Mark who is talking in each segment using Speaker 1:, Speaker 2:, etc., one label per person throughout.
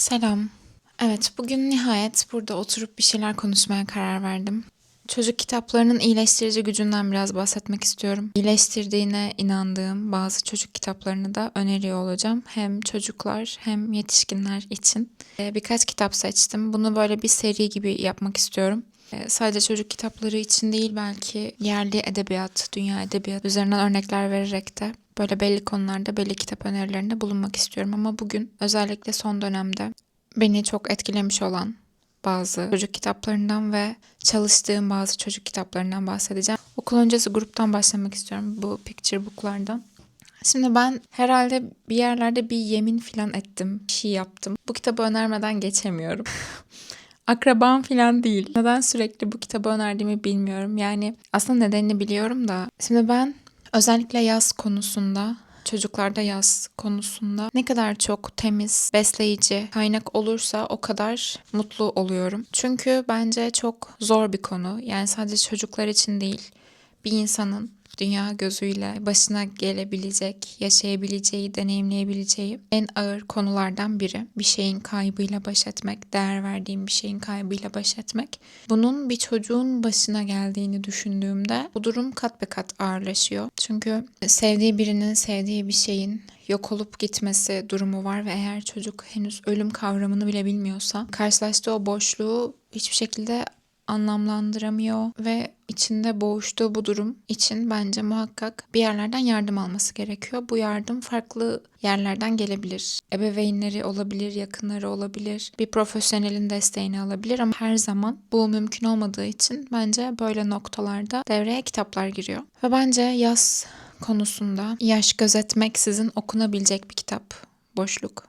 Speaker 1: Selam. Evet, bugün nihayet burada oturup bir şeyler konuşmaya karar verdim. Çocuk kitaplarının iyileştirici gücünden biraz bahsetmek istiyorum. İyileştirdiğine inandığım bazı çocuk kitaplarını da öneriyor olacağım. Hem çocuklar hem yetişkinler için. Ee, Birkaç kitap seçtim. Bunu böyle bir seri gibi yapmak istiyorum. Ee, Sadece çocuk kitapları için değil belki yerli edebiyat, dünya edebiyat üzerinden örnekler vererek de böyle belli konularda belli kitap önerilerinde bulunmak istiyorum. Ama bugün özellikle son dönemde beni çok etkilemiş olan bazı çocuk kitaplarından ve çalıştığım bazı çocuk kitaplarından bahsedeceğim. Okul öncesi gruptan başlamak istiyorum bu picture booklardan. Şimdi ben herhalde bir yerlerde bir yemin filan ettim, bir şey yaptım. Bu kitabı önermeden geçemiyorum. Akrabam filan değil. Neden sürekli bu kitabı önerdiğimi bilmiyorum. Yani aslında nedenini biliyorum da. Şimdi ben özellikle yaz konusunda çocuklarda yaz konusunda ne kadar çok temiz, besleyici kaynak olursa o kadar mutlu oluyorum. Çünkü bence çok zor bir konu. Yani sadece çocuklar için değil, bir insanın dünya gözüyle başına gelebilecek, yaşayabileceği, deneyimleyebileceği en ağır konulardan biri. Bir şeyin kaybıyla baş etmek, değer verdiğim bir şeyin kaybıyla baş etmek. Bunun bir çocuğun başına geldiğini düşündüğümde bu durum kat be kat ağırlaşıyor. Çünkü sevdiği birinin sevdiği bir şeyin yok olup gitmesi durumu var ve eğer çocuk henüz ölüm kavramını bile bilmiyorsa karşılaştığı o boşluğu hiçbir şekilde anlamlandıramıyor ve içinde boğuştuğu bu durum için bence muhakkak bir yerlerden yardım alması gerekiyor. Bu yardım farklı yerlerden gelebilir. Ebeveynleri olabilir, yakınları olabilir, bir profesyonelin desteğini alabilir ama her zaman bu mümkün olmadığı için bence böyle noktalarda devreye kitaplar giriyor. Ve bence yaz konusunda yaş gözetmek sizin okunabilecek bir kitap. Boşluk.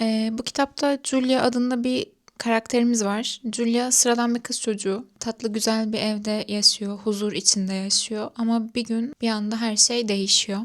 Speaker 1: Ee, bu kitapta Julia adında bir karakterimiz var. Julia sıradan bir kız çocuğu. Tatlı güzel bir evde yaşıyor, huzur içinde yaşıyor. Ama bir gün bir anda her şey değişiyor.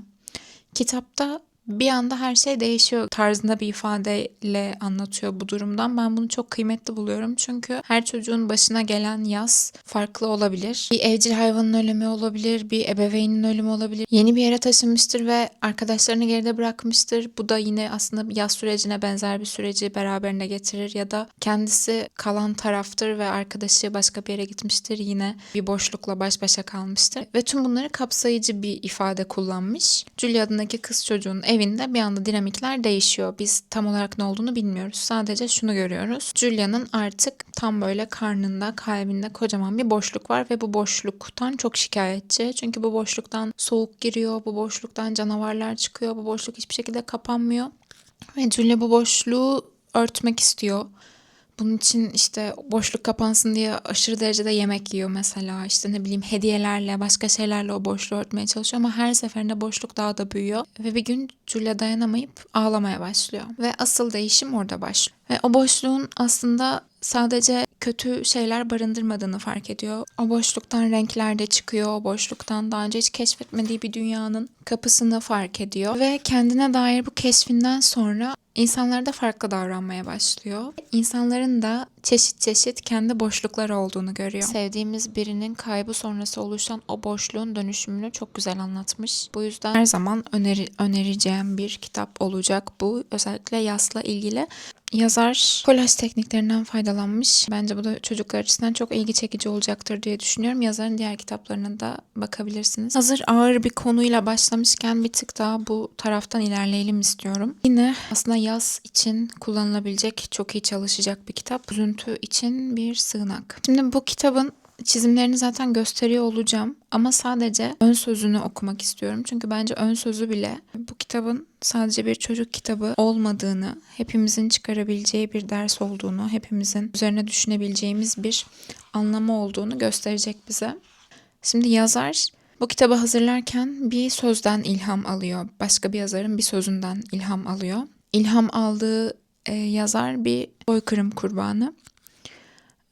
Speaker 1: Kitapta bir anda her şey değişiyor tarzında bir ifadeyle anlatıyor bu durumdan. Ben bunu çok kıymetli buluyorum. Çünkü her çocuğun başına gelen yaz farklı olabilir. Bir evcil hayvanın ölümü olabilir, bir ebeveynin ölümü olabilir. Yeni bir yere taşınmıştır ve arkadaşlarını geride bırakmıştır. Bu da yine aslında yaz sürecine benzer bir süreci beraberinde getirir ya da kendisi kalan taraftır ve arkadaşı başka bir yere gitmiştir. Yine bir boşlukla baş başa kalmıştır. Ve tüm bunları kapsayıcı bir ifade kullanmış. Julia adındaki kız çocuğun evinde bir anda dinamikler değişiyor. Biz tam olarak ne olduğunu bilmiyoruz. Sadece şunu görüyoruz. Julia'nın artık tam böyle karnında, kalbinde kocaman bir boşluk var ve bu boşluktan çok şikayetçi. Çünkü bu boşluktan soğuk giriyor, bu boşluktan canavarlar çıkıyor, bu boşluk hiçbir şekilde kapanmıyor. Ve Julia bu boşluğu örtmek istiyor. Bunun için işte boşluk kapansın diye aşırı derecede yemek yiyor mesela. İşte ne bileyim hediyelerle, başka şeylerle o boşluğu örtmeye çalışıyor ama her seferinde boşluk daha da büyüyor. Ve bir gün Julia dayanamayıp ağlamaya başlıyor. Ve asıl değişim orada başlıyor. Ve o boşluğun aslında sadece kötü şeyler barındırmadığını fark ediyor. O boşluktan renkler de çıkıyor. O boşluktan daha önce hiç keşfetmediği bir dünyanın kapısını fark ediyor. Ve kendine dair bu keşfinden sonra insanlara da farklı davranmaya başlıyor. İnsanların da çeşit çeşit kendi boşlukları olduğunu görüyor. Sevdiğimiz birinin kaybı sonrası oluşan o boşluğun dönüşümünü çok güzel anlatmış. Bu yüzden her zaman öneri, önereceğim bir kitap olacak bu. Özellikle yasla ilgili. Yazar kolaj tekniklerinden faydalanmış. Bence bu da çocuklar açısından çok ilgi çekici olacaktır diye düşünüyorum. Yazarın diğer kitaplarına da bakabilirsiniz. Hazır ağır bir konuyla başlamışken bir tık daha bu taraftan ilerleyelim istiyorum. Yine aslında yaz için kullanılabilecek çok iyi çalışacak bir kitap. Üzüntü için bir sığınak. Şimdi bu kitabın çizimlerini zaten gösteriyor olacağım ama sadece ön sözünü okumak istiyorum. Çünkü bence ön sözü bile bu kitabın sadece bir çocuk kitabı olmadığını, hepimizin çıkarabileceği bir ders olduğunu, hepimizin üzerine düşünebileceğimiz bir anlamı olduğunu gösterecek bize. Şimdi yazar bu kitabı hazırlarken bir sözden ilham alıyor. Başka bir yazarın bir sözünden ilham alıyor. İlham aldığı e, yazar bir soykırım kurbanı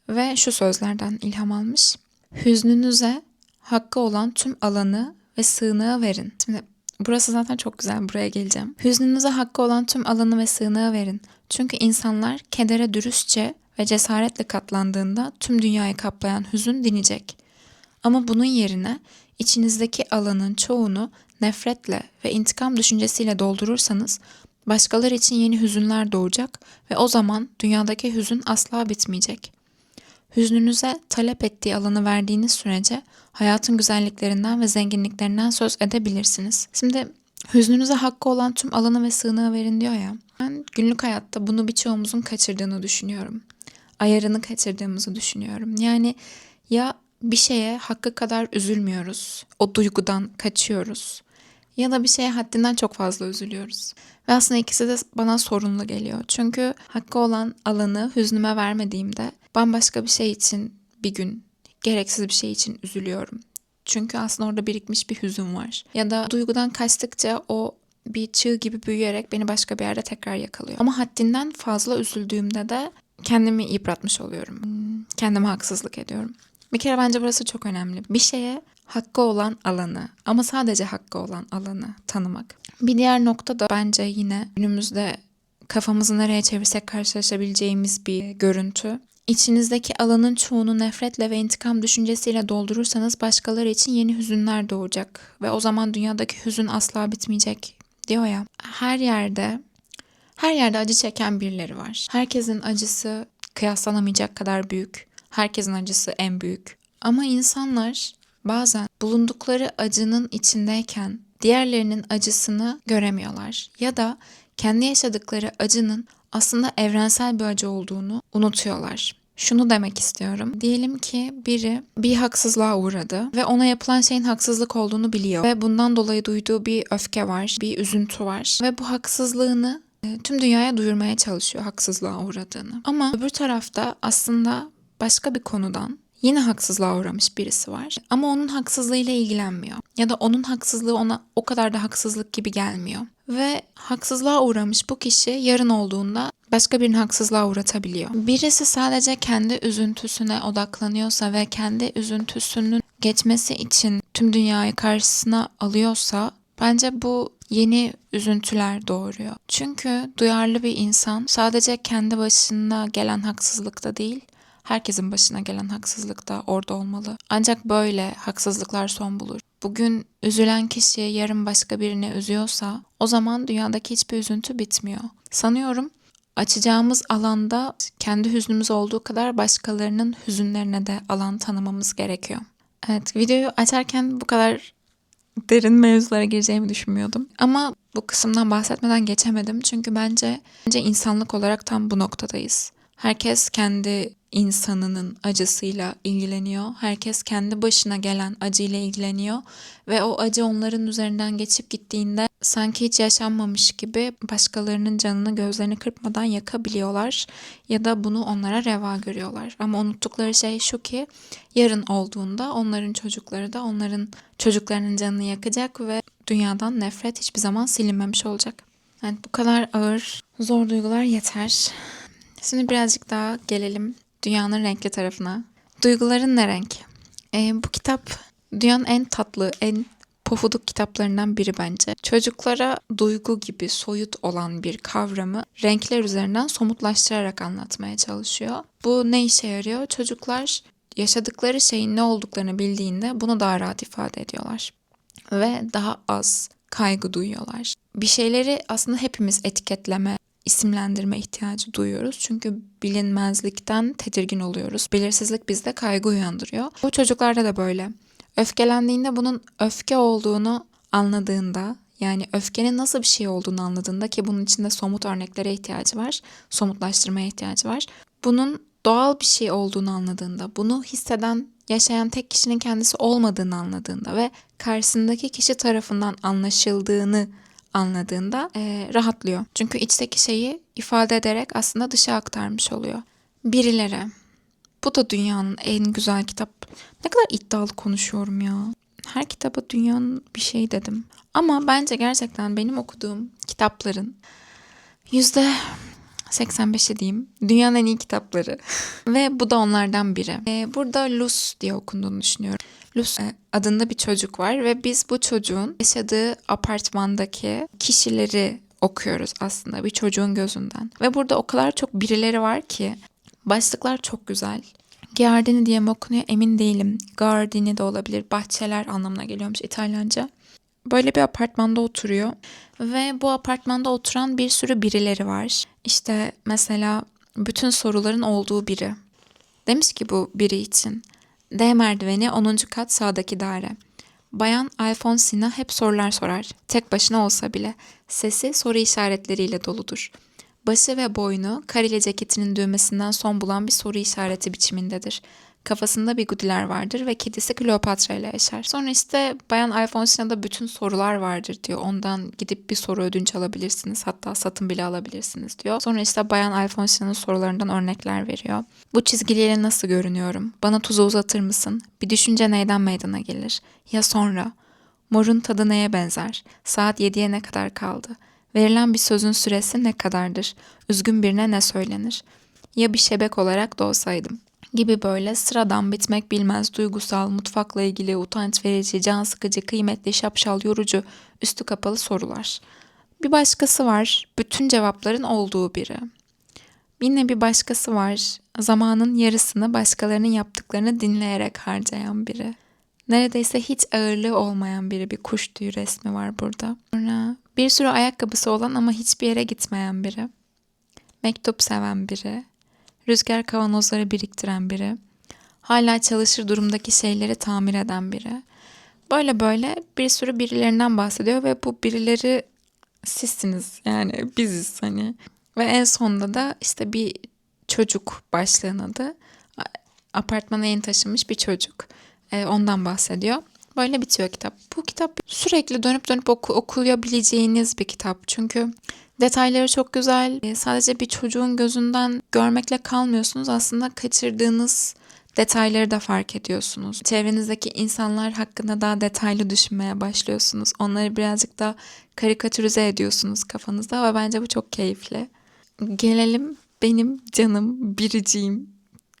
Speaker 1: ve şu sözlerden ilham almış. Hüznünüze hakkı olan tüm alanı ve sığınağı verin. Şimdi burası zaten çok güzel. Buraya geleceğim. Hüznünüze hakkı olan tüm alanı ve sığınağı verin. Çünkü insanlar kedere dürüstçe ve cesaretle katlandığında tüm dünyayı kaplayan hüzün dinecek. Ama bunun yerine içinizdeki alanın çoğunu nefretle ve intikam düşüncesiyle doldurursanız başkaları için yeni hüzünler doğacak ve o zaman dünyadaki hüzün asla bitmeyecek. Hüznünüze talep ettiği alanı verdiğiniz sürece hayatın güzelliklerinden ve zenginliklerinden söz edebilirsiniz. Şimdi hüznünüze hakkı olan tüm alanı ve sığınağı verin diyor ya. Ben günlük hayatta bunu birçoğumuzun kaçırdığını düşünüyorum. Ayarını kaçırdığımızı düşünüyorum. Yani ya bir şeye hakkı kadar üzülmüyoruz. O duygudan kaçıyoruz. Ya da bir şeye haddinden çok fazla üzülüyoruz. Ve aslında ikisi de bana sorunlu geliyor. Çünkü hakkı olan alanı hüznüme vermediğimde bambaşka bir şey için bir gün gereksiz bir şey için üzülüyorum. Çünkü aslında orada birikmiş bir hüzün var. Ya da duygudan kaçtıkça o bir çığ gibi büyüyerek beni başka bir yerde tekrar yakalıyor. Ama haddinden fazla üzüldüğümde de kendimi yıpratmış oluyorum. Hmm, Kendime haksızlık ediyorum. Bir kere bence burası çok önemli. Bir şeye hakkı olan alanı ama sadece hakkı olan alanı tanımak. Bir diğer nokta da bence yine günümüzde kafamızı nereye çevirsek karşılaşabileceğimiz bir görüntü. İçinizdeki alanın çoğunu nefretle ve intikam düşüncesiyle doldurursanız başkaları için yeni hüzünler doğacak ve o zaman dünyadaki hüzün asla bitmeyecek diyor ya. Her yerde her yerde acı çeken birileri var. Herkesin acısı kıyaslanamayacak kadar büyük. Herkesin acısı en büyük. Ama insanlar bazen bulundukları acının içindeyken diğerlerinin acısını göremiyorlar ya da kendi yaşadıkları acının aslında evrensel bir acı olduğunu unutuyorlar. Şunu demek istiyorum. Diyelim ki biri bir haksızlığa uğradı ve ona yapılan şeyin haksızlık olduğunu biliyor ve bundan dolayı duyduğu bir öfke var, bir üzüntü var ve bu haksızlığını e, tüm dünyaya duyurmaya çalışıyor haksızlığa uğradığını. Ama öbür tarafta aslında başka bir konudan yine haksızlığa uğramış birisi var. Ama onun haksızlığıyla ilgilenmiyor. Ya da onun haksızlığı ona o kadar da haksızlık gibi gelmiyor. Ve haksızlığa uğramış bu kişi yarın olduğunda başka birinin haksızlığa uğratabiliyor. Birisi sadece kendi üzüntüsüne odaklanıyorsa ve kendi üzüntüsünün geçmesi için tüm dünyayı karşısına alıyorsa bence bu yeni üzüntüler doğuruyor. Çünkü duyarlı bir insan sadece kendi başına gelen haksızlıkta değil, herkesin başına gelen haksızlık da orada olmalı. Ancak böyle haksızlıklar son bulur. Bugün üzülen kişi yarın başka birini üzüyorsa o zaman dünyadaki hiçbir üzüntü bitmiyor. Sanıyorum açacağımız alanda kendi hüznümüz olduğu kadar başkalarının hüzünlerine de alan tanımamız gerekiyor. Evet videoyu açarken bu kadar derin mevzulara gireceğimi düşünmüyordum. Ama bu kısımdan bahsetmeden geçemedim. Çünkü bence, bence insanlık olarak tam bu noktadayız. Herkes kendi insanının acısıyla ilgileniyor. Herkes kendi başına gelen acıyla ilgileniyor ve o acı onların üzerinden geçip gittiğinde sanki hiç yaşanmamış gibi başkalarının canını gözlerini kırpmadan yakabiliyorlar ya da bunu onlara reva görüyorlar. Ama unuttukları şey şu ki yarın olduğunda onların çocukları da onların çocuklarının canını yakacak ve dünyadan nefret hiçbir zaman silinmemiş olacak. Yani bu kadar ağır, zor duygular yeter. Şimdi birazcık daha gelelim dünyanın renkli tarafına. Duyguların ne renk? Ee, bu kitap dünyanın en tatlı, en pofuduk kitaplarından biri bence. Çocuklara duygu gibi soyut olan bir kavramı renkler üzerinden somutlaştırarak anlatmaya çalışıyor. Bu ne işe yarıyor? Çocuklar yaşadıkları şeyin ne olduklarını bildiğinde bunu daha rahat ifade ediyorlar. Ve daha az kaygı duyuyorlar. Bir şeyleri aslında hepimiz etiketleme, isimlendirme ihtiyacı duyuyoruz. Çünkü bilinmezlikten tedirgin oluyoruz. Belirsizlik bizde kaygı uyandırıyor. Bu çocuklarda da böyle. Öfkelendiğinde bunun öfke olduğunu anladığında yani öfkenin nasıl bir şey olduğunu anladığında ki bunun içinde somut örneklere ihtiyacı var. Somutlaştırmaya ihtiyacı var. Bunun doğal bir şey olduğunu anladığında, bunu hisseden, yaşayan tek kişinin kendisi olmadığını anladığında ve karşısındaki kişi tarafından anlaşıldığını anladığında e, rahatlıyor. Çünkü içteki şeyi ifade ederek aslında dışa aktarmış oluyor. Birilere. Bu da dünyanın en güzel kitap. Ne kadar iddialı konuşuyorum ya. Her kitaba dünyanın bir şey dedim. Ama bence gerçekten benim okuduğum kitapların yüzde 85'i diyeyim. Dünyanın en iyi kitapları. Ve bu da onlardan biri. Ee, burada Luz diye okunduğunu düşünüyorum. Luz e, adında bir çocuk var ve biz bu çocuğun yaşadığı apartmandaki kişileri okuyoruz aslında bir çocuğun gözünden. Ve burada o kadar çok birileri var ki başlıklar çok güzel. Giardini diye mi okunuyor emin değilim. Gardini de olabilir. Bahçeler anlamına geliyormuş İtalyanca. böyle bir apartmanda oturuyor ve bu apartmanda oturan bir sürü birileri var. İşte mesela bütün soruların olduğu biri. Demiş ki bu biri için. D merdiveni 10. kat sağdaki daire. Bayan Alfonsina hep sorular sorar. Tek başına olsa bile. Sesi soru işaretleriyle doludur. Başı ve boynu kareli ceketinin düğmesinden son bulan bir soru işareti biçimindedir. Kafasında bir gudiler vardır ve kedisi Kleopatra ile yaşar. Sonra işte Bayan Alfonsina'da bütün sorular vardır diyor. Ondan gidip bir soru ödünç alabilirsiniz. Hatta satın bile alabilirsiniz diyor. Sonra işte Bayan Alfonsina'nın sorularından örnekler veriyor. Bu çizgiliyle nasıl görünüyorum? Bana tuzu uzatır mısın? Bir düşünce neyden meydana gelir? Ya sonra? Morun tadı neye benzer? Saat 7'ye ne kadar kaldı? Verilen bir sözün süresi ne kadardır? Üzgün birine ne söylenir? Ya bir şebek olarak doğsaydım? Gibi böyle sıradan bitmek bilmez duygusal, mutfakla ilgili utanç verici, can sıkıcı, kıymetli, şapşal, yorucu, üstü kapalı sorular. Bir başkası var, bütün cevapların olduğu biri. Yine bir başkası var, zamanın yarısını başkalarının yaptıklarını dinleyerek harcayan biri. Neredeyse hiç ağırlığı olmayan biri bir kuş tüyü resmi var burada. Sonra bir sürü ayakkabısı olan ama hiçbir yere gitmeyen biri. Mektup seven biri. Rüzgar kavanozları biriktiren biri. Hala çalışır durumdaki şeyleri tamir eden biri. Böyle böyle bir sürü birilerinden bahsediyor ve bu birileri sizsiniz yani biziz hani. Ve en sonunda da işte bir çocuk başlığın adı. Apartmana yeni taşınmış bir çocuk. Ee, ondan bahsediyor. Böyle bitiyor kitap. Bu kitap sürekli dönüp dönüp oku- okuyabileceğiniz bir kitap. Çünkü detayları çok güzel. Ee, sadece bir çocuğun gözünden görmekle kalmıyorsunuz. Aslında kaçırdığınız detayları da fark ediyorsunuz. Çevrenizdeki insanlar hakkında daha detaylı düşünmeye başlıyorsunuz. Onları birazcık daha karikatürize ediyorsunuz kafanızda ve bence bu çok keyifli. Gelelim benim canım biriciğim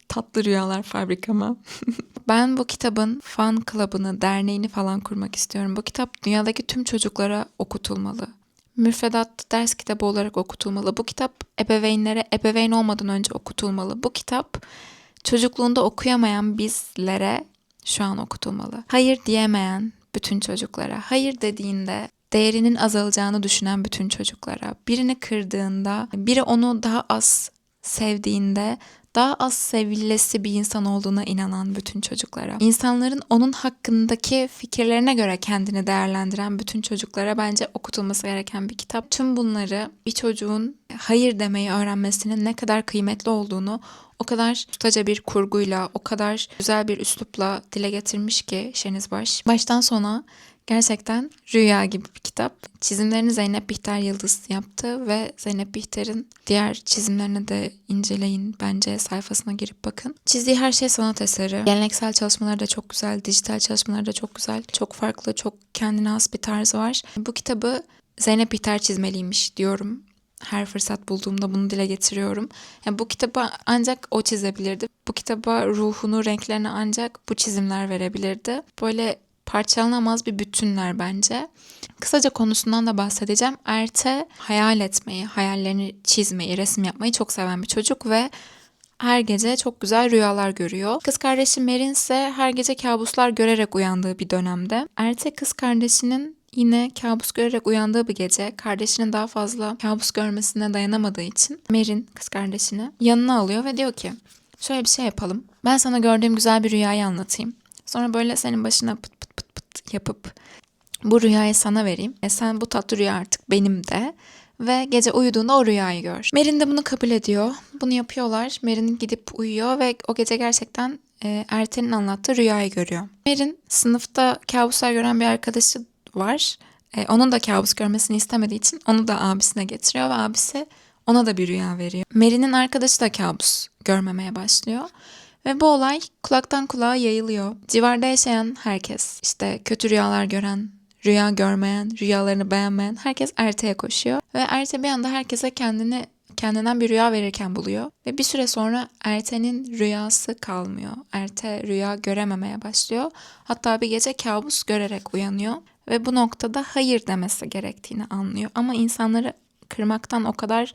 Speaker 1: tatlı rüyalar fabrikama. ben bu kitabın fan club'ını, derneğini falan kurmak istiyorum. Bu kitap dünyadaki tüm çocuklara okutulmalı. Müfredat ders kitabı olarak okutulmalı. Bu kitap ebeveynlere ebeveyn olmadan önce okutulmalı. Bu kitap çocukluğunda okuyamayan bizlere şu an okutulmalı. Hayır diyemeyen bütün çocuklara, hayır dediğinde değerinin azalacağını düşünen bütün çocuklara, birini kırdığında, biri onu daha az sevdiğinde daha az sevilesi bir insan olduğuna inanan bütün çocuklara. İnsanların onun hakkındaki fikirlerine göre kendini değerlendiren bütün çocuklara bence okutulması gereken bir kitap. Tüm bunları bir çocuğun hayır demeyi öğrenmesinin ne kadar kıymetli olduğunu o kadar ustaca bir kurguyla, o kadar güzel bir üslupla dile getirmiş ki Şeniz Baş. Baştan sona Gerçekten rüya gibi bir kitap. Çizimlerini Zeynep Bihter Yıldız yaptı ve Zeynep Bihter'in diğer çizimlerini de inceleyin bence sayfasına girip bakın. Çizdiği her şey sanat eseri. Geleneksel çalışmaları da çok güzel, dijital çalışmaları da çok güzel. Çok farklı, çok kendine has bir tarzı var. Bu kitabı Zeynep Bihter çizmeliymiş diyorum. Her fırsat bulduğumda bunu dile getiriyorum. Yani bu kitabı ancak o çizebilirdi. Bu kitaba ruhunu, renklerini ancak bu çizimler verebilirdi. Böyle parçalanamaz bir bütünler bence. Kısaca konusundan da bahsedeceğim. Erte hayal etmeyi, hayallerini çizmeyi, resim yapmayı çok seven bir çocuk ve her gece çok güzel rüyalar görüyor. Kız kardeşi Merin ise her gece kabuslar görerek uyandığı bir dönemde. Erte kız kardeşinin yine kabus görerek uyandığı bir gece kardeşinin daha fazla kabus görmesine dayanamadığı için Merin kız kardeşini yanına alıyor ve diyor ki şöyle bir şey yapalım. Ben sana gördüğüm güzel bir rüyayı anlatayım. Sonra böyle senin başına pıt yapıp bu rüyayı sana vereyim. E sen bu tatlı rüya artık benim de ve gece uyuduğunda o rüyayı gör. Merin de bunu kabul ediyor. Bunu yapıyorlar. Merin gidip uyuyor ve o gece gerçekten e, Erten'in anlattığı rüyayı görüyor. Merin sınıfta kabuslar gören bir arkadaşı var. E, onun da kabus görmesini istemediği için onu da abisine getiriyor ve abisi ona da bir rüya veriyor. Merin'in arkadaşı da kabus görmemeye başlıyor. Ve bu olay kulaktan kulağa yayılıyor. Civarda yaşayan herkes, işte kötü rüyalar gören, rüya görmeyen, rüyalarını beğenmeyen herkes Erte'ye koşuyor. Ve Erte bir anda herkese kendini kendinden bir rüya verirken buluyor. Ve bir süre sonra Erte'nin rüyası kalmıyor. Erte rüya görememeye başlıyor. Hatta bir gece kabus görerek uyanıyor. Ve bu noktada hayır demesi gerektiğini anlıyor. Ama insanları kırmaktan o kadar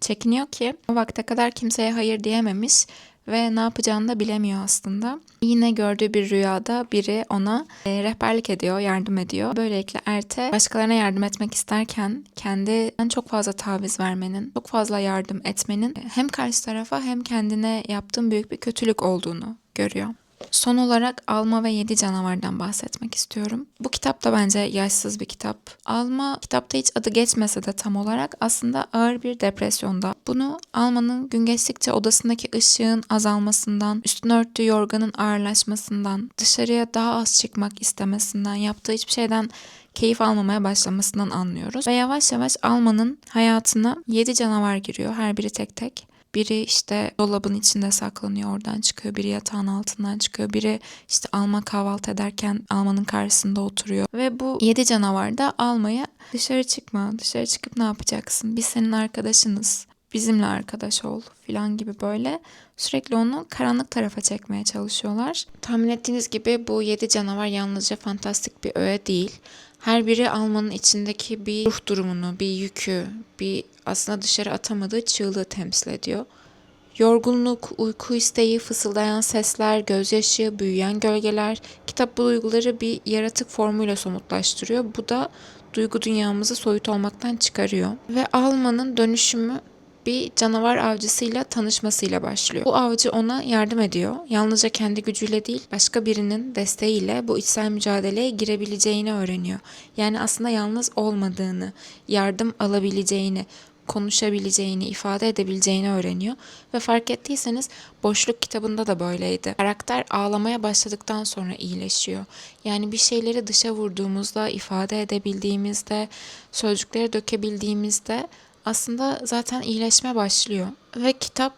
Speaker 1: çekiniyor ki o vakte kadar kimseye hayır diyememiş ve ne yapacağını da bilemiyor aslında. Yine gördüğü bir rüyada biri ona e, rehberlik ediyor, yardım ediyor. Böylelikle Erte başkalarına yardım etmek isterken kendinden çok fazla taviz vermenin, çok fazla yardım etmenin hem karşı tarafa hem kendine yaptığın büyük bir kötülük olduğunu görüyor. Son olarak Alma ve Yedi Canavar'dan bahsetmek istiyorum. Bu kitap da bence yaşsız bir kitap. Alma kitapta hiç adı geçmese de tam olarak aslında ağır bir depresyonda. Bunu Alma'nın gün geçtikçe odasındaki ışığın azalmasından, üstüne örttüğü yorganın ağırlaşmasından, dışarıya daha az çıkmak istemesinden, yaptığı hiçbir şeyden keyif almamaya başlamasından anlıyoruz. Ve yavaş yavaş Alma'nın hayatına yedi canavar giriyor. Her biri tek tek. Biri işte dolabın içinde saklanıyor oradan çıkıyor. Biri yatağın altından çıkıyor. Biri işte Alma kahvaltı ederken Alma'nın karşısında oturuyor. Ve bu yedi canavar da Alma'ya dışarı çıkma, dışarı çıkıp ne yapacaksın? Biz senin arkadaşınız. Bizimle arkadaş ol filan gibi böyle sürekli onu karanlık tarafa çekmeye çalışıyorlar. Tahmin ettiğiniz gibi bu yedi canavar yalnızca fantastik bir öğe değil. Her biri Alman'ın içindeki bir ruh durumunu, bir yükü, bir aslında dışarı atamadığı çığlığı temsil ediyor. Yorgunluk, uyku isteği, fısıldayan sesler, gözyaşı, büyüyen gölgeler, kitap bu duyguları bir yaratık formuyla somutlaştırıyor. Bu da duygu dünyamızı soyut olmaktan çıkarıyor. Ve Alman'ın dönüşümü bir canavar avcısıyla tanışmasıyla başlıyor. Bu avcı ona yardım ediyor. Yalnızca kendi gücüyle değil, başka birinin desteğiyle bu içsel mücadeleye girebileceğini öğreniyor. Yani aslında yalnız olmadığını, yardım alabileceğini, konuşabileceğini, ifade edebileceğini öğreniyor. Ve fark ettiyseniz Boşluk kitabında da böyleydi. Karakter ağlamaya başladıktan sonra iyileşiyor. Yani bir şeyleri dışa vurduğumuzda, ifade edebildiğimizde, sözcüklere dökebildiğimizde aslında zaten iyileşme başlıyor. Ve kitap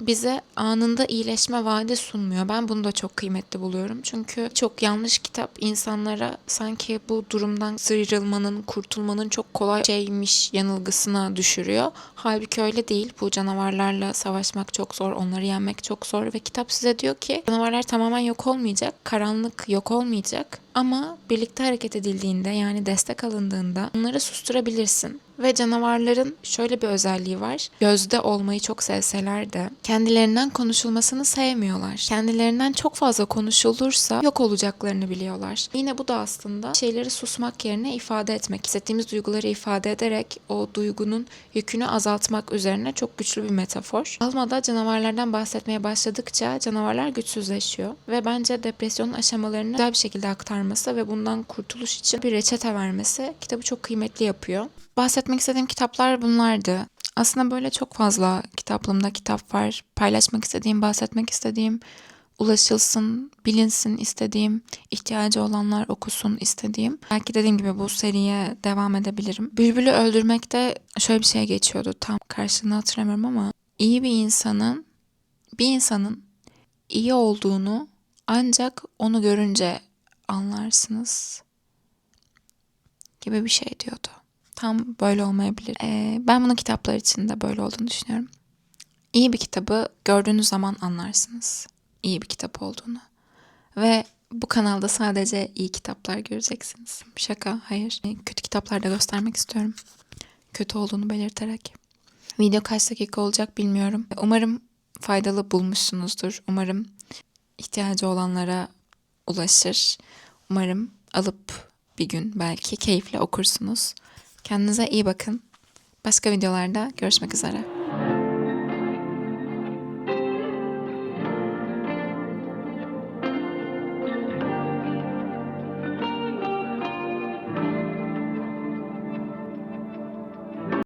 Speaker 1: bize anında iyileşme vaadi sunmuyor. Ben bunu da çok kıymetli buluyorum. Çünkü çok yanlış kitap insanlara sanki bu durumdan sıyrılmanın, kurtulmanın çok kolay şeymiş yanılgısına düşürüyor. Halbuki öyle değil. Bu canavarlarla savaşmak çok zor, onları yenmek çok zor ve kitap size diyor ki canavarlar tamamen yok olmayacak, karanlık yok olmayacak ama birlikte hareket edildiğinde yani destek alındığında onları susturabilirsin. Ve canavarların şöyle bir özelliği var. Gözde olmayı çok sevseler de kendilerinden konuşulmasını sevmiyorlar. Kendilerinden çok fazla konuşulursa yok olacaklarını biliyorlar. Yine bu da aslında şeyleri susmak yerine ifade etmek, hissettiğimiz duyguları ifade ederek o duygunun yükünü azaltmak üzerine çok güçlü bir metafor. Almada canavarlardan bahsetmeye başladıkça canavarlar güçsüzleşiyor ve bence depresyonun aşamalarını güzel bir şekilde aktarması ve bundan kurtuluş için bir reçete vermesi kitabı çok kıymetli yapıyor. Bahsetmek istediğim kitaplar bunlardı. Aslında böyle çok fazla kitaplığımda kitap var. Paylaşmak istediğim, bahsetmek istediğim, ulaşılsın, bilinsin istediğim, ihtiyacı olanlar okusun istediğim. Belki dediğim gibi bu seriye devam edebilirim. Bülbül'ü öldürmekte şöyle bir şey geçiyordu. Tam karşılığını hatırlamıyorum ama iyi bir insanın bir insanın iyi olduğunu ancak onu görünce anlarsınız gibi bir şey diyordu. Tam böyle olmayabilir. Ee, ben bunu kitaplar için de böyle olduğunu düşünüyorum. İyi bir kitabı gördüğünüz zaman anlarsınız. İyi bir kitap olduğunu. Ve bu kanalda sadece iyi kitaplar göreceksiniz. Şaka, hayır. Ee, Kötü kitaplar da göstermek istiyorum. Kötü olduğunu belirterek. Video kaç dakika olacak bilmiyorum. Umarım faydalı bulmuşsunuzdur. Umarım ihtiyacı olanlara ulaşır. Umarım alıp bir gün belki keyifle okursunuz. Kendinize iyi bakın. Başka videolarda görüşmek üzere.